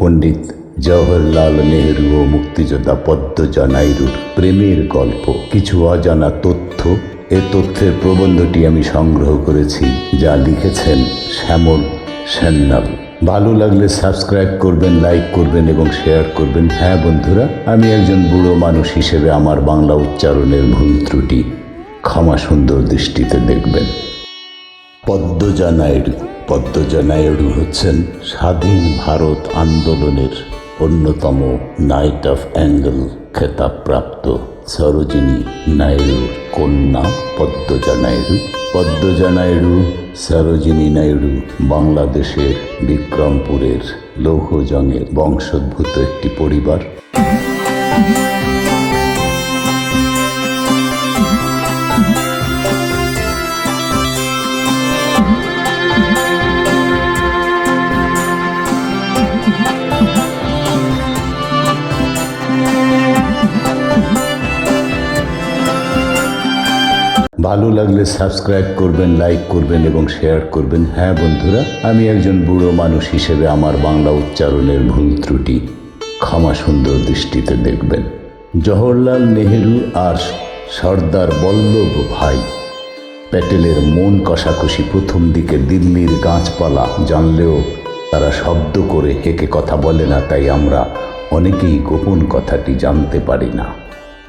পণ্ডিত জওহরলাল নেহরু ও মুক্তিযোদ্ধা পদ্মজা নাইডুর প্রেমের গল্প, কিছু অজানা তথ্য। এ তথ্যের প্রবন্ধটি আমি সংগ্রহ করেছি, যা লিখেছেন শ্যামল সান্যাল ভালো লাগলে সাবস্ক্রাইব করবেন, লাইক করবেন এবং শেয়ার করবেন। হ্যাঁ বন্ধুরা, আমি একজন বুড়ো মানুষ হিসেবে আমার বাংলা উচ্চারণের ভুল ত্রুটি ক্ষমা সুন্দর দৃষ্টিতে দেখবেন। পদ্মজা নাইডু পদ্মজা নাইডু হচ্ছেন স্বাধীন ভারত আন্দোলনের অন্যতম নাইট অফ অ্যাঙ্গেল খেতাবপ্রাপ্ত সরোজিনী নাইডুর কন্যা পদ্মজা নাইডু পদ্মজা নাইডু সরোজিনী নাইডু বাংলাদেশের বিক্রমপুরের লৌহজংয়ের বংশোদ্ভূত একটি পরিবার। ভালো লাগলে সাবস্ক্রাইব করবেন, লাইক করবেন এবং শেয়ার করবেন। হ্যাঁ বন্ধুরা, আমি একজন বুড়ো মানুষ হিসেবে আমার বাংলা উচ্চারণের ভুল ত্রুটি ক্ষমা সুন্দর দৃষ্টিতে দেখবেন। জওহরলাল নেহেরু আর সর্দার বল্লভ ভাই প্যাটেলের মন কষাকষি প্রথম দিকে দিল্লির গাছপালা জানলেও তারা শব্দ করে হেঁকে কথা বলে না, তাই আমরা অনেকেই গোপন কথাটি জানতে পারি না।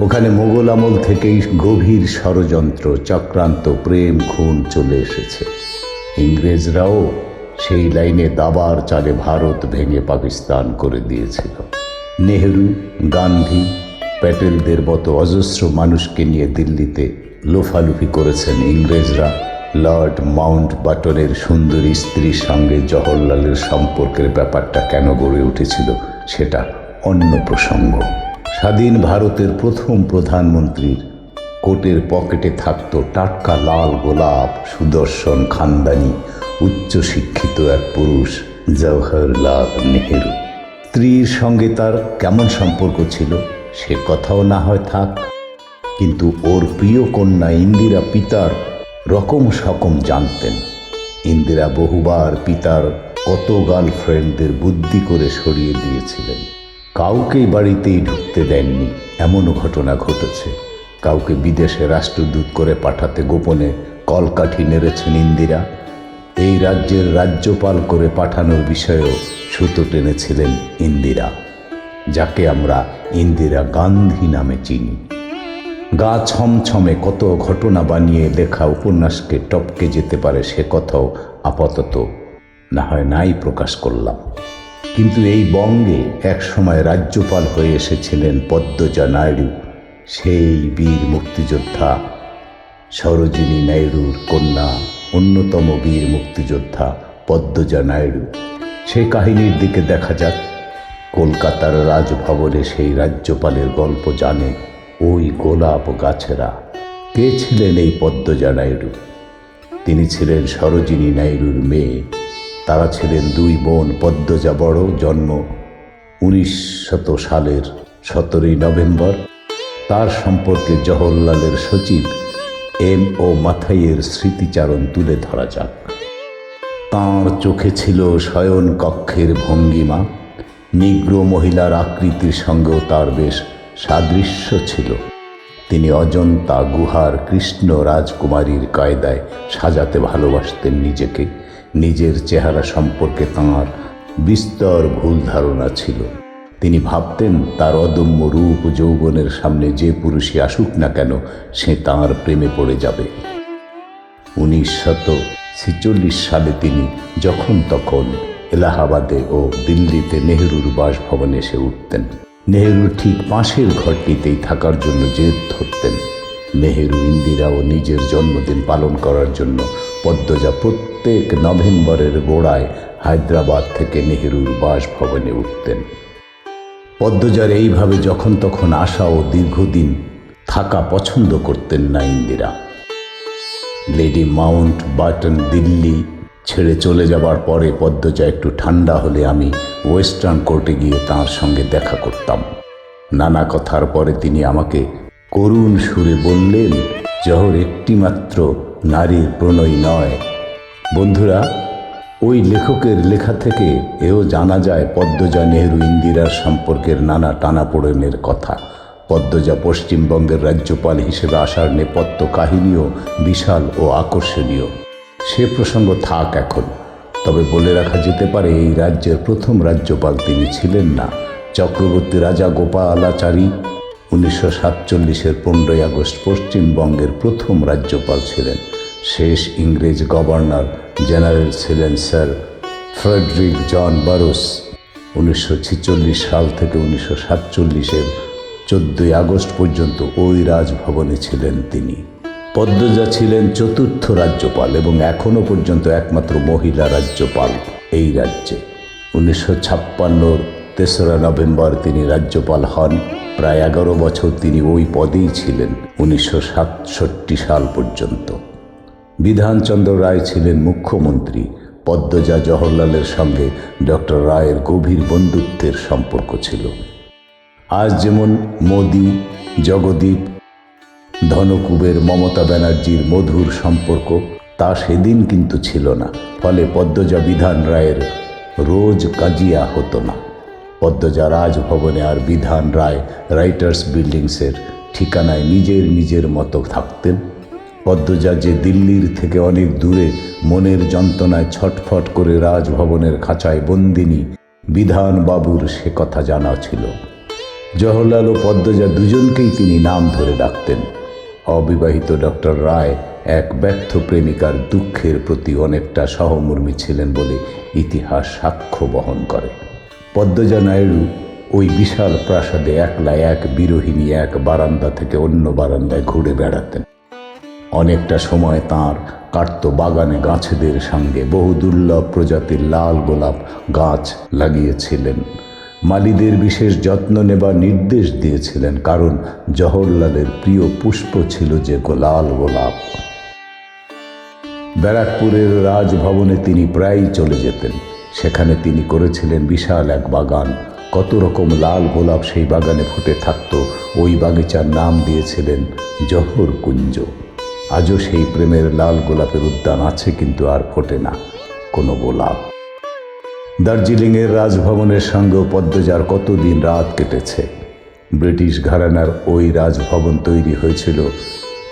ওখানে মোগল আমল থেকেই গভীর ষড়যন্ত্র, চক্রান্ত, প্রেম, খুন চলে এসেছে। ইংরেজরাও সেই লাইনে দাবার চালে ভারত ভেঙে পাকিস্তান করে দিয়েছিল। নেহেরু, গান্ধী, প্যাটেলদের মতো অজস্র মানুষকে নিয়ে দিল্লিতে লোফালুফি করেছেন ইংরেজরা। লর্ড মাউন্ট বাটনের সুন্দরী স্ত্রীর সঙ্গে জওহরলালের সম্পর্কের ব্যাপারটা কেন গড়ে উঠেছিল, সেটা অন্য প্রসঙ্গ। স্বাধীন ভারতের প্রথম প্রধানমন্ত্রীর কোটের পকেটে থাকতো টাটকা লাল গোলাপ সুদর্শন খানদানি, উচ্চশিক্ষিত এক পুরুষ, জওহরলাল নেহেরু। স্ত্রীর সঙ্গে তার কেমন সম্পর্ক ছিল সে কথাও না হয় থাক। কিন্তু ওর প্রিয় কন্যা ইন্দিরা পিতার রকম সকম জানতেন। ইন্দিরা বহুবার পিতার কত গার্লফ্রেন্ডদের বুদ্ধি করে সরিয়ে দিয়েছিলেন। কাউকেই বাড়িতেই ঢুকতে দেননি। এমনও ঘটনা ঘটেছে। কাউকে বিদেশে রাষ্ট্রদূত করে পাঠাতে গোপনে কলকাঠি নেড়েছেন ইন্দিরা। এই রাজ্যের রাজ্যপাল করে পাঠানোর বিষয়েও সুতো টেনেছিলেন ইন্দিরা, যাকে আমরা ইন্দিরা গান্ধী নামে চিনি। গা ছমছমে কত ঘটনা বানিয়ে লেখা উপন্যাসকে টপকে যেতে পারে সে কথাও আপাতত না হয় নাই প্রকাশ করলাম। কিন্তু এই বঙ্গে একসময় রাজ্যপাল হয়ে এসেছিলেন পদ্মজা নাইডু, সেই বীর মুক্তিযোদ্ধা। সরোজিনী নাইডুর কন্যা, অন্যতম বীর মুক্তিযোদ্ধা পদ্মজা নাইডু। সেই কাহিনীর দিকে দেখা যাক, কলকাতার রাজভবনে সেই রাজ্যপালের গল্প জানে ওই গোলাপ গাছেরা। কে ছিলেন এই পদ্মজা নাইডু? তিনি ছিলেন সরোজিনী নাইডুর মেয়ে। তারা ছিলেন দুই বোন পদ্মজা বড়, জন্ম উনিশ শত সালের সতেরোই নভেম্বর। তার সম্পর্কে জওহরলালের সচিব এম ও মাথাইয়ের স্মৃতিচারণ তুলে ধরা যাক। তাঁর চোখে ছিল শয়ন কক্ষের ভঙ্গিমা। নিগ্র মহিলার আকৃতির সঙ্গেও তার বেশ সাদৃশ্য ছিল। তিনি অজন্তা, গুহার কৃষ্ণ রাজকুমারীর কায়দায় সাজাতে ভালোবাসতেন নিজেকে। নিজের চেহারা সম্পর্কে তাঁর বিস্তর ভুল ধারণা ছিল। তিনি ভাবতেন, তার অদম্য রূপ যৌবনের সামনে যে পুরুষই আসুক না কেন, সে তাঁর প্রেমে পড়ে যাবে। উনিশ শত ছেচল্লিশ সালে তিনি যখন তখন এলাহাবাদে ও দিল্লিতে নেহেরুর বাসভবনে এসে উঠতেন। নেহেরুর ঠিক পাশের ঘরটিতেই থাকার জন্য জেদ ধরতেন। নেহেরু ইন্দিরা ও নিজের জন্মদিন পালন করার জন্য পদ্মজা প্রত্যেক নভেম্বরের গোড়ায় হায়দ্রাবাদ থেকে নেহেরুর বাসভবনে উঠতেন। পদ্মজার এইভাবে যখন তখন আসা ও দীর্ঘদিন থাকা পছন্দ করতেন না Indira. Lady Mountbatten Delhi ছেড়ে চলে যাবার পরে পদ্মজা একটু ঠান্ডা হলে আমি ওয়েস্টার্ন কোর্টে গিয়ে তাঁর সঙ্গে দেখা করতাম। নানা কথার পরে তিনি আমাকে করুণ সুরে বললেন, জহর একটিমাত্র নারীর প্রণয় নয়। বন্ধুরা, ওই লেখকের লেখা থেকে এও জানা যায় পদ্মজা নেহরু ইন্দিরার সম্পর্কের নানা টানাপোড়েনের কথা। পদ্মজা পশ্চিমবঙ্গের রাজ্যপাল হিসেবে আসার নেপথ্য কাহিনীও বিশাল ও আকর্ষণীয়। সে প্রসঙ্গ থাক এখন। তবে বলে রাখা যেতে পারে, এই রাজ্যের প্রথম রাজ্যপাল তিনি ছিলেন না। চক্রবর্তী রাজা গোপালাচারী উনিশশো সাতচল্লিশের পনেরোই আগস্ট পশ্চিমবঙ্গের প্রথম রাজ্যপাল ছিলেন শেষ ইংরেজ গভর্নর জেনারেল ছিলেন স্যার ফ্রেডরিক জন বারোস। উনিশশো ছেচল্লিশ সাল থেকে উনিশশো সাতচল্লিশের চোদ্দই আগস্ট পর্যন্ত ওই রাজভবনে ছিলেন তিনি। পদ্মজা ছিলেন চতুর্থ রাজ্যপাল এবং এখনও পর্যন্ত একমাত্র মহিলা রাজ্যপাল এই রাজ্যে। উনিশশো ছাপ্পান্নর তেসরা নভেম্বর তিনি রাজ্যপাল হন। প্রায় এগারো বছর তিনি ওই পদেই ছিলেন, উনিশশো সাতষট্টি সাল পর্যন্ত। বিধানচন্দ্র রায় ছিলেন মুখ্যমন্ত্রী, পদ্মজা জওহরলালের সঙ্গে ডক্টর রায়ের গভীর বন্ধুত্বের সম্পর্ক ছিল। আজ যেমন মোদি, জগদীপ, ধনকুবের মমতা ব্যানার্জির মধুর সম্পর্ক, তা সেদিন কিন্তু ছিল না, ফলে পদ্মজা বিধান রায়ের রোজ কাজিয়া হতো না। পদ্মজা রাজভবনে আর বিধান রায় রাইটার্স বিল্ডিংসের ঠিকানায় নিজের নিজের মতো থাকতেন। পদ্মজা যে দিল্লির থেকে অনেক দূরে মনের যন্ত্রণায় ছটফট করে রাজভবনের খাঁচায় বন্দিনী, বিধান বাবুর সে কথা জানা ছিল। জওহরলাল ও পদ্মজা দুজনকেই তিনি নাম ধরে ডাকতেন। অবিবাহিত ডক্টর রায় এক ব্যর্থ প্রেমিকার দুঃখের প্রতি অনেকটা সহমর্মী ছিলেন বলে ইতিহাস সাক্ষ্য বহন করে। পদ্মজা নাইডু ওই বিশাল প্রাসাদে একলা এক বিরোহিনী এক বারান্দা থেকে অন্য বারান্দায় ঘুরে বেড়াতেন। অনেকটা সময় তার কাটতো বাগানে গাছেদের সঙ্গে বহু দুর্লভ প্রজাতির লাল গোলাপ গাছ লাগিয়েছিলেন। মালিদের বিশেষ যত্ন নেবার নির্দেশ দিয়েছিলেন, কারণ জওহরলালের প্রিয় পুষ্প ছিল যে লাল গোলাপ। ব্যারাকপুরের রাজভবনে তিনি প্রায়ই চলে যেতেন। সেখানে তিনি করেছিলেন বিশাল এক বাগান। কত রকম লাল গোলাপ সেই বাগানে ফুটে থাকত। ওই বাগিচার নাম দিয়েছিলেন জহর কুঞ্জ। আজও সেই প্রেমের লাল গোলাপের উদ্যান আছে কিন্তু আর ফোটে না কোনো গোলাপ। দার্জিলিংয়ের রাজভবনের সঙ্গেও পদ্মজার কতদিন রাত কেটেছে। ব্রিটিশ ঘরানার ওই রাজভবন তৈরি হয়েছিল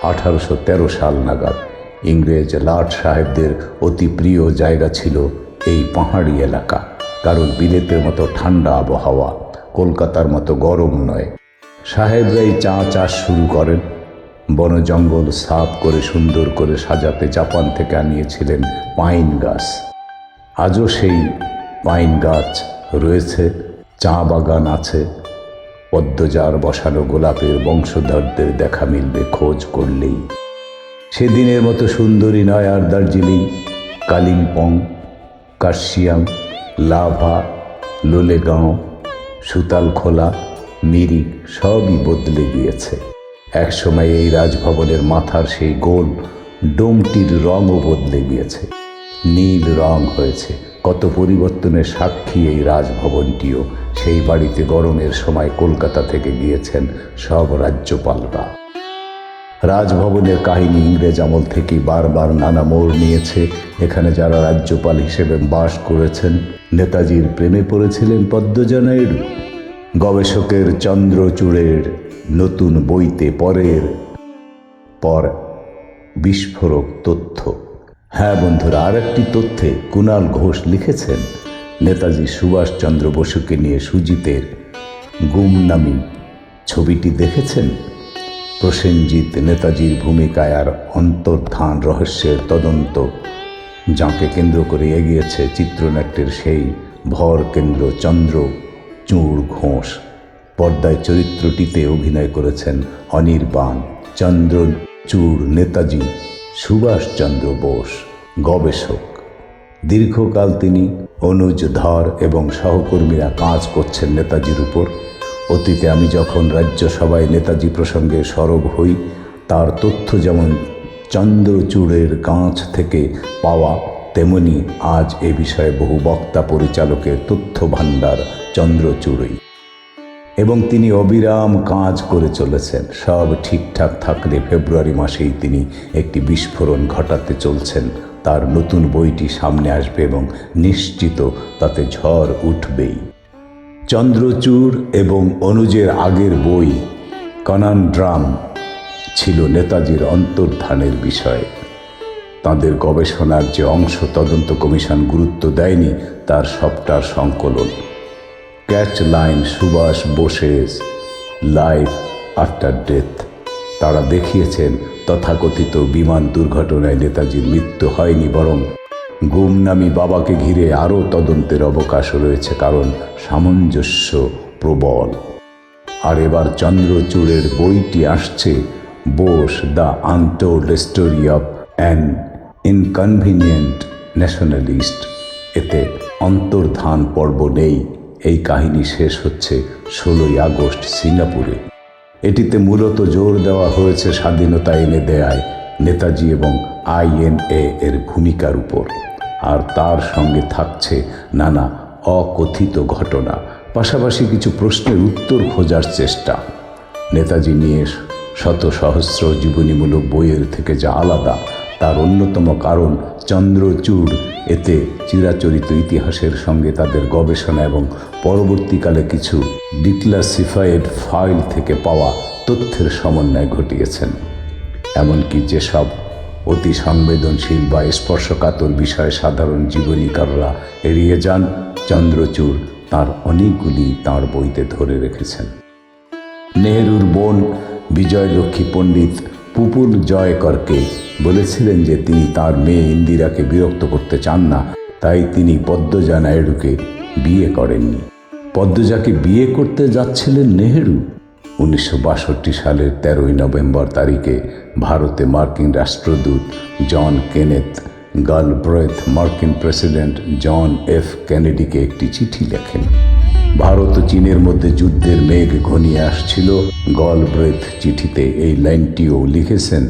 আঠারোশো তেরো সাল নাগাদ। ইংরেজ লাট সাহেবদের অতি প্রিয় জায়গা ছিল এই পাহাড়ি এলাকা। কারণ বিলেতের মতো ঠান্ডা আবহাওয়া, কলকাতার মতো গরম নয়। সাহেবরাই চা চাষ শুরু করেন। বন জঙ্গল সাফ করে সুন্দর করে সাজাতে জাপান থেকে আনিয়েছিলেন পাইন গাছ। আজও সেই পাইন গাছ রয়েছে, চা বাগান আছে। পদ্মজার বসানো গোলাপের বংশধরদের দেখা মিলবে খোঁজ করলেই। সেদিনের মতো সুন্দরী নয় আর দার্জিলিং, কালিম্পং কার্শিয়াং লাভা, লোলেগাঁও সুতালখোলা মিরিক সবই বদলে গিয়েছে। একসময় এই রাজভবনের মাথার সেই গোল ডোমটির রঙও বদলে গিয়েছে। নীল রং হয়েছে। কত পরিবর্তনের সাক্ষী এই রাজভবনটিও। সেই বাড়িতে গরমের সময় কলকাতা থেকে গিয়েছেন সব রাজ্যপালরা। রাজভবনের কাহিনী ইংরেজ আমল থেকে বারবার নানা মোড় নিয়েছে। এখানে যারা রাজ্যপাল হিসেবে বাস করেছেন, নেতাজির প্রেমে পড়েছিলেন পদ্মজা নাইডু গবেষকের চন্দ্রচূড়ের নতুন বইতে পরের পর বিস্ফোরক তথ্য। হ্যাঁ বন্ধুরা আর একটি তথ্যে কুণাল ঘোষ লিখেছেন, নেতাজি সুভাষচন্দ্র বসুকে নিয়ে সুজিতের গুমনামি। ছবিটি দেখেছেন? প্রসেনজিৎ নেতাজির ভূমিকায় আর অন্তর্ধান রহস্যের তদন্ত, যাকে কেন্দ্র করে এগিয়েছে চিত্রনাট্যের সেই ভর কেন্দ্র চন্দ্র চূড় ঘোষ। পর্দায় চরিত্রটিতে অভিনয় করেছেন অনির্বাণ, চন্দ্র চূড় নেতাজি সুভাষচন্দ্র বোস, গবেষক। দীর্ঘকাল তিনি অনুজ ধর এবং সহকর্মীরা কাজ করছেন নেতাজির উপর। অতীতে আমি যখন রাজ্যসভায় নেতাজি প্রসঙ্গে সরব হই, তার তথ্য যেমন চন্দ্রচূড়ের গাছ থেকে পাওয়া, তেমনি আজ এ বিষয়ে বহু বক্তা পরিচালকের তথ্য ভাণ্ডার চন্দ্রচূড়ই। এবং তিনি অবিরাম কাজ করে চলেছেন। সব ঠিকঠাক থাকলে ফেব্রুয়ারি মাসেই তিনি একটি বিস্ফোরণ ঘটাতে চলছেন। তার নতুন বইটি সামনে আসবে এবং নিশ্চিত তাতে ঝড় উঠবেই। চন্দ্রচূড় এবং অনুজের আগের বই কনান ড্রাম ছিল নেতাজির অন্তর্ধানের বিষয়। তাদের গবেষণার যে অংশ তদন্ত কমিশন গুরুত্ব দেয়নি, তার সবটার সংকলন। Catch line Subhash Bose's life after death. তারা দেখিয়েছেন, তথাকথিত বিমান দুর্ঘটনায় নেতাজির মৃত্যু হয়নি বরং গুমনামি বাবাকে ঘিরে আরও তদন্তের অবকাশ রয়েছে, কারণ সামঞ্জস্য প্রবল। আর এবার চন্দ্রচূড়ের বইটি আসছে, Bose the untold story of an inconvenient nationalist. এতে অন্তর্ধান পর্ব নেই। এই কাহিনী শেষ হচ্ছে ষোলোই আগস্ট সিঙ্গাপুরে। এটিতে মূলত জোর দেওয়া হয়েছে স্বাধীনতা এনে দেয়ায় নেতাজি এবং আইএনএ এর ভূমিকার উপর। আর তার সঙ্গে থাকছে নানা অকথিত ঘটনা, পাশাপাশি কিছু প্রশ্নের উত্তর খোঁজার চেষ্টা। নেতাজি নিয়ে শত সহস্র জীবনীমূলক বইয়ের থেকে যা আলাদা, তার অন্যতম কারণ চন্দ্রচূড়। এতে চিরাচরিত ইতিহাসের সঙ্গে তাদের গবেষণা এবং পরবর্তীকালে কিছু ডিক্লাসিফাইড ফাইল থেকে পাওয়া তথ্যের সমন্বয় ঘটিয়েছেন। এমনকি যেসব অতি সংবেদনশীল বা স্পর্শকাতর বিষয়ে সাধারণ জীবনীকাররা এড়িয়ে যান, চন্দ্রচূড় তার অনেকগুলি তার বইতে ধরে রেখেছেন। নেহেরুর বোন বিজয়লক্ষ্মী পণ্ডিত পুপুল জয়করকে বলেছিলেন যে তিনি তার মেয়ে ইন্দিরাকে বিরক্ত করতে চান না, তাই তিনি পদ্মজা নাইডুকে বিয়ে করেননি। পদ্মজাকে বিয়ে করতে যাচ্ছিলেন নেহেরু। উনিশশো বাষট্টি সালের তেরোই নভেম্বর তারিখে ভারতে মার্কিন রাষ্ট্রদূত জন কেনেথ, গালব্রেথ মার্কিন প্রেসিডেন্ট জন এফ কেনেডিকে একটি চিঠি লেখেন। ভারত ও চীনের মধ্যে যুদ্ধের মেঘ ঘনিয়ে আসছিল। গলব্রেথ চিঠিতে এই লাইনটিও লিখেছেন,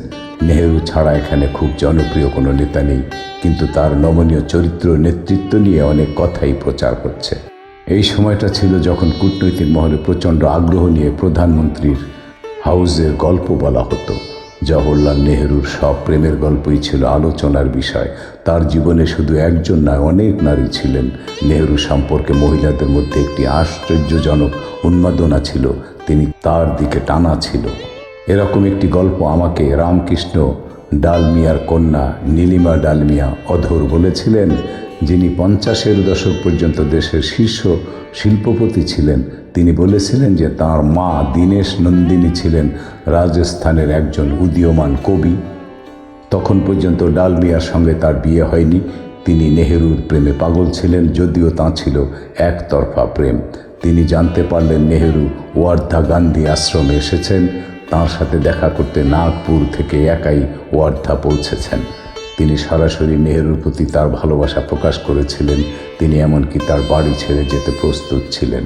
নেহেরু ছাড়া এখানে খুব জনপ্রিয় কোনো নেতা নেই, কিন্তু তার নমনীয় চরিত্র নেতৃত্ব নিয়ে অনেক কথাই প্রচার হচ্ছে। এই সময়টা ছিল যখন কূটনৈতিক মহলে প্রচণ্ড আগ্রহ নিয়ে প্রধানমন্ত্রীর হাউসের গল্প বলা হতো। জওহরলাল নেহেরুর সব প্রেমের গল্পই ছিল আলোচনার বিষয়। তার জীবনে শুধু একজন নয় অনেক নারী ছিলেন। নেহেরু সম্পর্কে মহিলাদের মধ্যে একটি আশ্চর্যজনক উন্মাদনা ছিল। তিনি তার দিকে টানা ছিল। এরকম একটি গল্প আমাকে রামকৃষ্ণ ডালমিয়ার কন্যা নীলিমা ডালমিয়া অধর বলেছিলেন যিনি পঞ্চাশের দশক পর্যন্ত দেশের শীর্ষ শিল্পপতি ছিলেন, তিনি বলেছিলেন যে তার মা দীনেশ নন্দিনী ছিলেন রাজস্থানের একজন উদীয়মান কবি। তখন পর্যন্ত ডালমিয়ার সঙ্গে তার বিয়ে হয়নি। তিনি নেহেরুর প্রেমে পাগল ছিলেন, যদিও তা ছিল একতরফা প্রেম। তিনি জানতে পারলেন নেহেরু ওয়ার্ধা গান্ধী আশ্রমে এসেছেন। তার সাথে দেখা করতে নাগপুর থেকে একাই ওয়ার্ধা পৌঁছেছেন। তিনি সরাসরি নেহেরুর প্রতি তার ভালোবাসা প্রকাশ করেছিলেন। তিনি এমনকি তার বাড়ি ছেড়ে যেতে প্রস্তুত ছিলেন।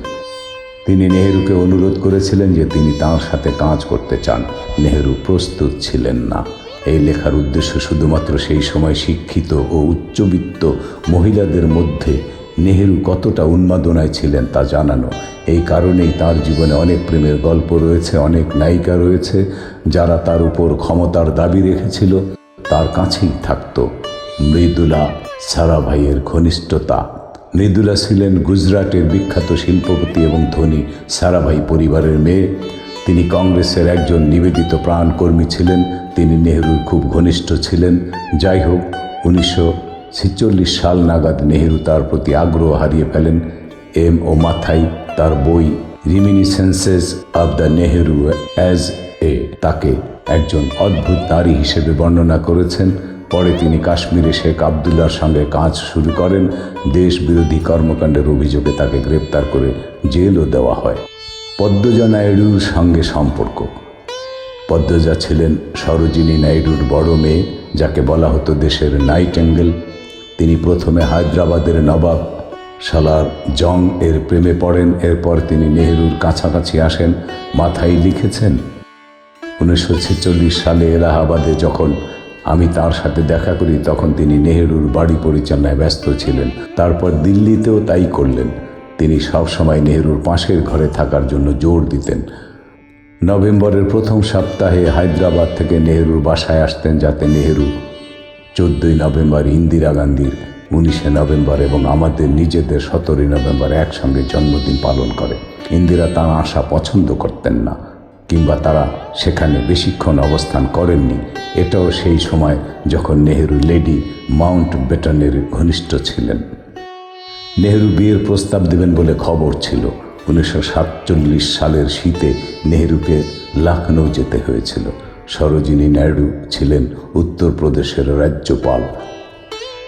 তিনি নেহেরুকে অনুরোধ করেছিলেন যে তিনি তাঁর সাথে কাজ করতে চান। নেহেরু প্রস্তুত ছিলেন না। এই লেখার উদ্দেশ্য শুধুমাত্র সেই সময় শিক্ষিত ও উচ্চবিত্ত মহিলাদের মধ্যে নেহেরু কতটা উন্মাদনায় ছিলেন তা জানানো। এই কারণেই তার জীবনে অনেক প্রেমের গল্প রয়েছে, অনেক নায়িকা রয়েছে, যারা তার উপর ক্ষমতার দাবি রেখেছিল। তার কাছেই থাকত। মৃদুলা সারাভাইয়ের ঘনিষ্ঠতা। মৃদুলা ছিলেন গুজরাটের বিখ্যাত শিল্পপতি এবং ধনী সারাভাই পরিবারের মেয়ে। তিনি কংগ্রেসের একজন নিবেদিত প্রাণকর্মী ছিলেন। তিনি নেহরুর খুব ঘনিষ্ঠ ছিলেন। যাই হোক, উনিশশো ছেচল্লিশ সাল নাগাদ নেহেরু তার প্রতি আগ্রহ হারিয়ে ফেলেন। এম ও মাথাই তার বই reminiscences of the Nehru age এ তাকে একজন অদ্ভুত নারী হিসেবে বর্ণনা করেছেন। পরে তিনি কাশ্মীরে শেখ আবদুল্লার সঙ্গে কাজ শুরু করেন। দেশ বিরোধী কর্মকাণ্ডের অভিযোগে তাকে গ্রেপ্তার করে জেলও দেওয়া হয়। পদ্মজা নাইডুর সঙ্গে সম্পর্ক। পদ্মজা ছিলেন সরোজিনী নাইডুর বড় মেয়ে, যাকে বলা হতো দেশের নাইট অ্যাঙ্গেল। তিনি প্রথমে হায়দ্রাবাদের নবাব সালার জং এর প্রেমে পড়েন। এরপর তিনি নেহেরুর কাছাকাছি আসেন। মাথায় লিখেছেন উনিশশো ছেচল্লিশ সালে এলাহাবাদে যখন আমি তার সাথে দেখা করি, তখন তিনি নেহেরুর বাড়ি পরিচালনায় ব্যস্ত ছিলেন। তারপর দিল্লিতেও তাই করলেন। তিনি সবসময় নেহেরুর পাশের ঘরে থাকার জন্য জোর দিতেন। নভেম্বরের প্রথম সপ্তাহে হায়দ্রাবাদ থেকে নেহেরুর বাসায় আসতেন, যাতে নেহেরু চোদ্দই নভেম্বর ইন্দিরা গান্ধীর উনিশে নভেম্বর এবং আমাদের নিজেদের সতেরোই নভেম্বর একসঙ্গে জন্মদিন পালন করে। ইন্দিরা তার আশা পছন্দ করতেন না। কিংবা তারা সেখানে বেশিক্ষণ অবস্থান করেননি। এটাও সেই সময় যখন নেহেরু লেডি মাউন্ট বেটনের ঘনিষ্ঠ ছিলেন। নেহেরু বিয়ের প্রস্তাব দেবেন বলে খবর ছিল। উনিশশো সাতচল্লিশ সালের শীতে নেহেরুকে লখনৌ যেতে হয়েছিল। সরোজিনী নাইডু ছিলেন উত্তরপ্রদেশের রাজ্যপাল।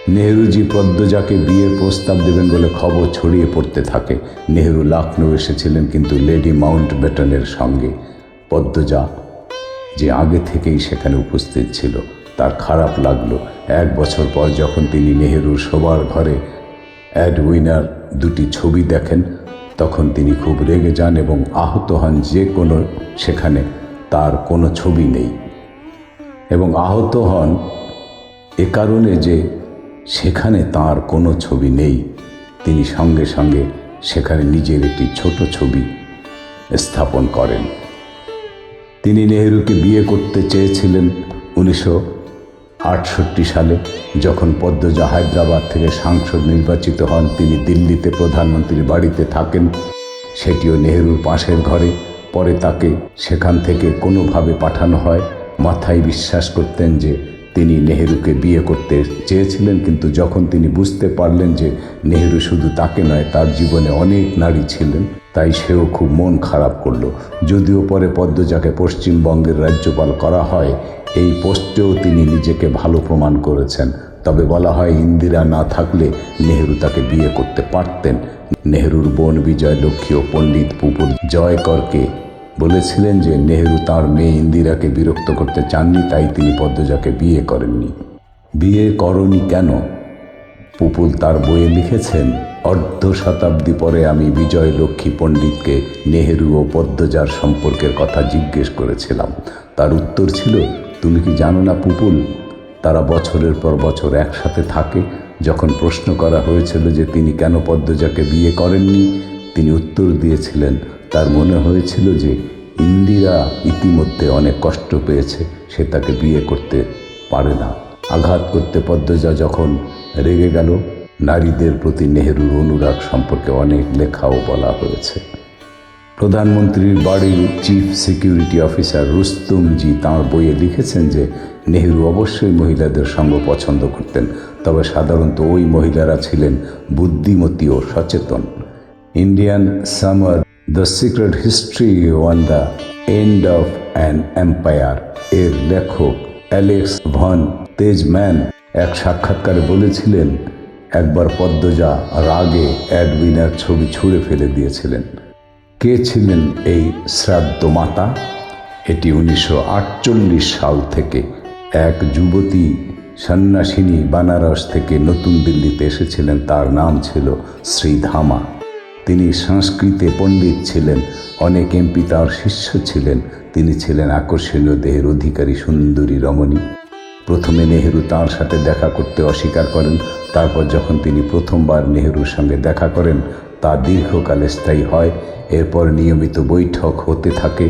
নেহরুজি পদ্মজাকে বিয়ের প্রস্তাব দেবেন বলে খবর ছড়িয়ে পড়তে থাকে। নেহরু লখনৌ এসেছিলেন কিন্তু লেডি মাউন্ট বেটনের সঙ্গে। পদ্মজা, যে আগে থেকেই সেখানে উপস্থিত ছিল, তার খারাপ লাগল। এক বছর পর যখন তিনি নেহেরুর শোবার ঘরে অ্যাড উইনার দুটি ছবি দেখেন, তখন তিনি খুব রেগে যান এবং আহত হন যে কোনো সেখানে, তার কোনো ছবি নেই। এবং আহত হন এ কারণে যে সেখানে তার কোনো ছবি নেই। তিনি সঙ্গে সঙ্গে সেখানে নিজের একটি ছোট ছবি স্থাপন করেন। তিনি নেহরুকে বিয়ে করতে চেয়েছিলেন উনিশশো আটষট্টি সালে। যখন পদ্মজা হায়দ্রাবাদ থেকে সাংসদ নির্বাচিত হন, তিনি দিল্লিতে প্রধানমন্ত্রীর বাড়িতে থাকেন। সেটিও নেহরুর পাশের ঘরে। পরে তাকে সেখান থেকে কোনোভাবে পাঠানো হয়। মাথায় বিশ্বাস করতেন যে তিনি নেহেরুকে বিয়ে করতে চেয়েছিলেন, কিন্তু যখন তিনি বুঝতে পারলেন যে নেহেরু শুধু তাকে নয়, তার জীবনে অনেক নারী ছিলেন, তাই সেও খুব মন খারাপ করল। যদিও পরে পদ্মজাকে পশ্চিমবঙ্গের রাজ্যপাল করা হয়, এই পোস্টেও তিনি নিজেকে ভালো প্রমাণ করেছেন। তবে বলা হয়, ইন্দিরা না থাকলে নেহেরু তাকে বিয়ে করতে পারতেন। নেহেরুর বোন বিজয় লক্ষ্মী ও পণ্ডিত পুপুর জয়করকে বলেছিলেন যে নেহেরু তার মেয়ে ইন্দিরাকে বিরক্ত করতে চাননি, তাই তিনি পদ্মজাকে বিয়ে করেননি। বিয়ে করনি কেন? পুপুল তার বইয়ে লিখেছেন, অর্ধ শতাব্দী পরে আমি বিজয় লক্ষ্মী পণ্ডিতকে নেহেরু ও পদ্মজার সম্পর্কের কথা জিজ্ঞেস করেছিলাম। তার উত্তর ছিল, তুমি কি জানো না পুপুল? তারা বছরের পর বছর একসাথে থাকে। যখন প্রশ্ন করা হয়েছিল যে তিনি কেন পদ্মজাকে বিয়ে করেননি, তিনি উত্তর দিয়েছিলেন, তার মনে হয়েছিল যে ইন্দিরা ইতিমধ্যে অনেক কষ্ট পেয়েছে, সে তাকে বিয়ে করতে পারে না। আঘাত করতে পদ্মজা যখন রেগে গেল, নারীদের প্রতি নেহেরুর অনুরাগ সম্পর্কে অনেক লেখাও বলা হয়েছে। প্রধানমন্ত্রীর বাড়ির চিফ সিকিউরিটি অফিসার রুস্তুমজি তাঁর বইয়ে লিখেছেন যে, নেহেরু অবশ্যই মহিলাদের সঙ্গ পছন্দ করতেন, তবে সাধারণত ওই মহিলারা ছিলেন বুদ্ধিমতী ও সচেতন। Indian summer the secret history of the end of an empire এর লেখক অ্যালেক্স ভন তেজম্যান এক সাক্ষাৎকারে বলেছিলেন, একবার পদ্মজা রাগে অ্যাডউইনার ছবি ছুঁড়ে ফেলে দিয়েছিলেন। কে ছিলেন এই শ্রাদ্ধ মাতা? এটি উনিশশো আটচল্লিশ সাল থেকে। এক যুবতী সন্ন্যাসিনী, বানারস থেকে নতুন দিল্লিতে এসেছিলেন। তার নাম ছিল শ্রীধামা। তিনি সংস্কৃতে পণ্ডিত ছিলেন। অনেক এমপি তার শিষ্য ছিলেন। তিনি ছিলেন আকর্ষণীয় দেহের অধিকারী সুন্দরী রমণী। প্রথমে নেহেরু তার সাথে দেখা করতে অস্বীকার করেন। তারপর যখন তিনি প্রথমবার নেহেরুর সঙ্গে দেখা করেন, তা দীর্ঘকালে স্থায়ী হয়। এরপর নিয়মিত বৈঠক হতে থাকে।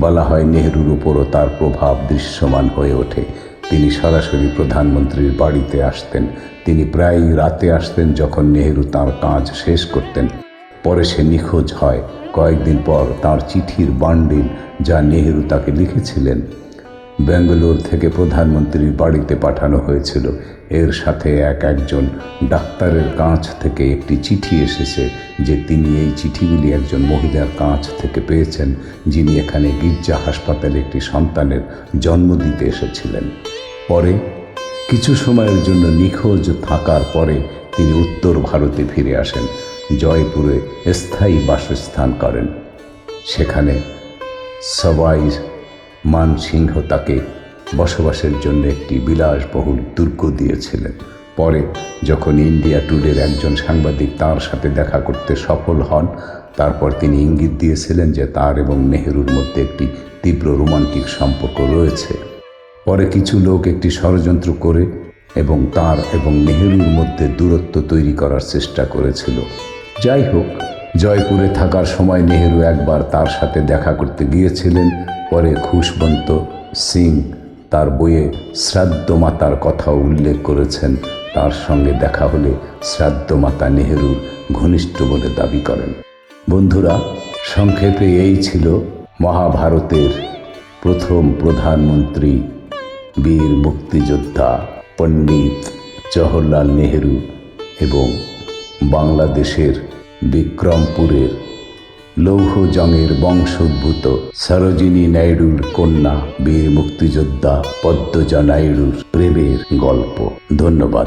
বলা হয় নেহেরুর উপরও তার প্রভাব দৃশ্যমান হয়ে ওঠে। তিনি সরাসরি প্রধানমন্ত্রীর বাড়িতে আসতেন। তিনি প্রায়ই রাতে আসতেন যখন নেহেরু তার কাজ শেষ করতেন। পরে সে নিখোঁজ হয়। কয়েকদিন পর তার চিঠির বান্ডিল যা নেহেরু তাকে লিখেছিলেন। ব্যাঙ্গালোর থেকে প্রধানমন্ত্রীর বাড়িতে পাঠানো হয়েছিল। এর সাথে এক একজন ডাক্তারের কাছ থেকে একটি চিঠি এসেছে যে তিনি এই চিঠিগুলি একজন মহিলার কাছ থেকে পেয়েছেন, যিনি এখানে গির্জা হাসপাতালে একটি সন্তানের জন্ম দিতে এসেছিলেন। পরে কিছু সময়ের জন্য নিখোঁজ থাকার পরে তিনি উত্তর ভারতে ফিরে আসেন। জয়পুরে স্থায়ী বাসস্থান করেন। সেখানে সবাই মানসিংহ তাকে বসবাসের জন্য একটি বিলাসবহুল দুর্গ দিয়েছিলেন। পরে যখন ইন্ডিয়া টুডের একজন সাংবাদিক তার সাথে দেখা করতে সফল হন, তারপর তিনি ইঙ্গিত দিয়েছিলেন যে তার এবং নেহেরুর মধ্যে একটি তীব্র রোমান্টিক সম্পর্ক রয়েছে। পরে কিছু লোক একটি ষড়যন্ত্র করে এবং তার এবং নেহেরুর মধ্যে দূরত্ব তৈরি করার চেষ্টা করেছিল। যাই হোক, জয়পুরে থাকার সময় নেহেরু একবার তার সাথে দেখা করতে গিয়েছিলেন। পরে খুশবন্ত সিং তার বইয়ে শ্রাদ্ধ মাতার কথা উল্লেখ করেছেন। তার সঙ্গে দেখা হলে শ্রাদ্ধ মাতা নেহেরুর ঘনিষ্ঠ বলে দাবি করেন। বন্ধুরা, সংক্ষেপে এই ছিল মহাভারতের প্রথম প্রধানমন্ত্রী, বীর মুক্তিযোদ্ধা পণ্ডিত জওহরলাল নেহেরু এবং বাংলাদেশের বিক্রমপুরের লৌহজংয়ের বংশোদ্ভূত সরোজিনী নাইডুর কন্যা বীর মুক্তিযোদ্ধা পদ্মজা নাইডুর প্রেমের গল্প। ধন্যবাদ।